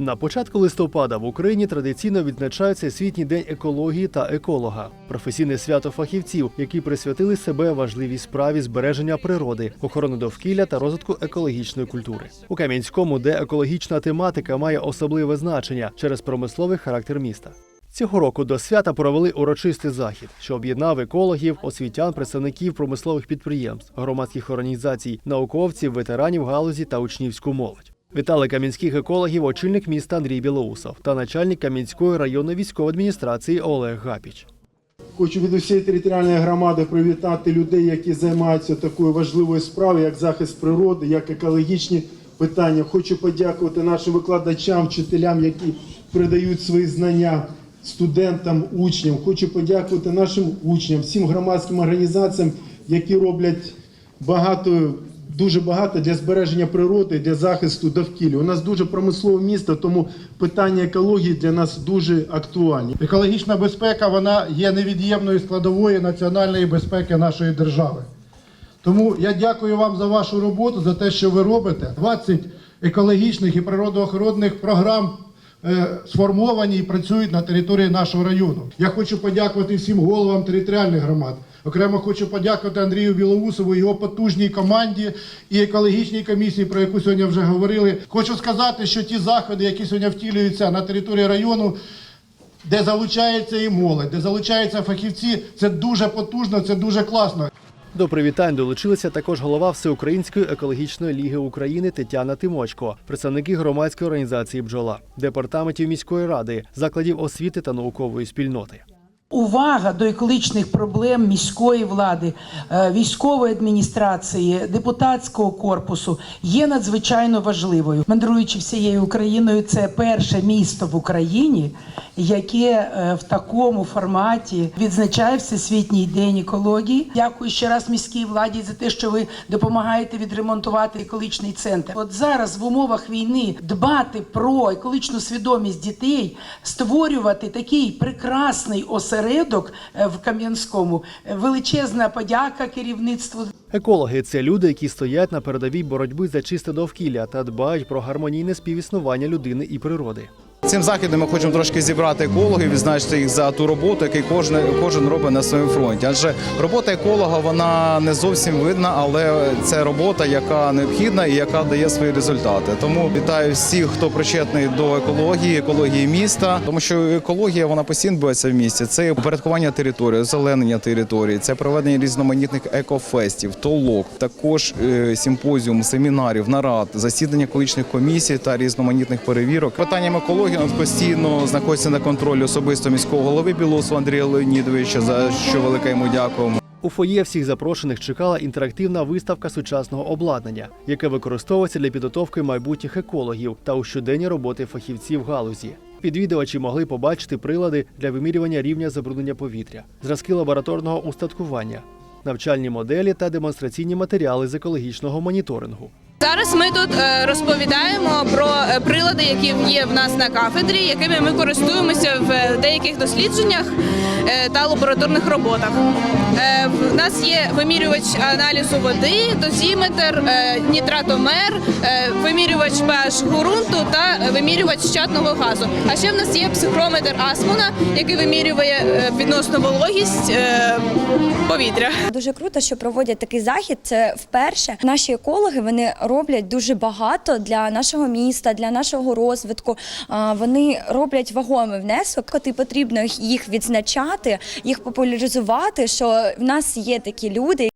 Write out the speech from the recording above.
На початку листопада в Україні традиційно відзначається світній день екології та еколога, професійне свято фахівців, які присвятили себе важливій справі збереження природи, охорони довкілля та розвитку екологічної культури. У Кам'янському, де екологічна тематика має особливе значення через промисловий характер міста. Цього року до свята провели урочистий захід, що об'єднав екологів, освітян, представників промислових підприємств, громадських організацій, науковців, ветеранів галузі та учнівську молодь. Вітали кам'янських екологів очільник міста Андрій Білоусов та начальник Кам'янської районної військової адміністрації Олег Гапіч. Хочу від усієї територіальної громади привітати людей, які займаються такою важливою справою, як захист природи, як екологічні питання. Хочу подякувати нашим викладачам, вчителям, які передають свої знання студентам, учням. Хочу подякувати нашим учням, всім громадським організаціям, які роблять багато. Дуже багато для збереження природи, для захисту довкілля. У нас дуже промислове місто, тому питання екології для нас дуже актуальні. Екологічна безпека вона є невід'ємною складовою національної безпеки нашої держави. Тому я дякую вам за вашу роботу, за те, що ви робите. 20 екологічних і природоохоронних програм е, сформовані і працюють на території нашого району. Я хочу подякувати всім головам територіальних громад. Окремо хочу подякувати Андрію Білоусову, його потужній команді і екологічній комісії, про яку сьогодні вже говорили. Хочу сказати, що ті заходи, які сьогодні втілюються на території району, де залучається і молодь, де залучаються фахівці, це дуже потужно, це дуже класно. До привітань долучилися також голова Всеукраїнської екологічної ліги України Тетяна Тимочко, представники громадської організації Бджола, департаментів міської ради, закладів освіти та наукової спільноти. Увага до екологічних проблем міської влади, е, військової адміністрації, депутатського корпусу є надзвичайно важливою. Мандруючи всією Україною, це перше місто в Україні, яке е, в такому форматі відзначає Всесвітній день екології. Дякую ще раз міській владі за те, що ви допомагаєте відремонтувати екологічний центр. От зараз в умовах війни дбати про екологічну свідомість дітей, створювати такий прекрасний осередок е, в Кам'янському. Е, Величезна подяка керівництву. Екологи це люди, які стоять на передовій боротьби за чисте довкілля та дбають про гармонійне співіснування людини і природи. Цим західом ми хочемо трошки зібрати екологів, відзначити їх за ту роботу, яку кожен, кожен робить на своєму фронті. Адже робота еколога вона не зовсім видна, але це робота, яка необхідна і яка дає свої результати. Тому вітаю всіх, хто причетний до екології, екології міста, тому що екологія вона постійно відбувається в місті. Це упорядкування території, озеленення території, це проведення різноманітних екофестів, толок, також е, симпозіум, семінарів, нарад, засідання екологічних комісій та різноманітних перевірок. Питанням екології постійно знаходиться на контролі особисто міського голови Білосу Андрія Леонідовича, за що велике йому дякуємо. У фоє всіх запрошених чекала інтерактивна виставка сучасного обладнання, яке використовується для підготовки майбутніх екологів та у щоденні роботи фахівців галузі. Відвідувачі могли побачити прилади для вимірювання рівня забруднення повітря, зразки лабораторного устаткування, навчальні моделі та демонстраційні матеріали з екологічного моніторингу. Зараз ми тут е, розповідаємо про е, прилади, які є в нас на кафедрі, якими ми користуємося в е, деяких дослідженнях та лабораторних роботах. В нас є вимірювач аналізу води, дозіметр, нітратомер, вимірювач pH ґрунту та вимірювач чадного газу. А ще в нас є психрометр Асмуна, який вимірює відносну вологість повітря. Дуже круто, що проводять такий захід. Це вперше. Наші екологи вони роблять дуже багато для нашого міста, для нашого розвитку. Вони роблять вагомий внесок. І потрібно їх відзначати, їх популяризувати. Що в нас є такі люди,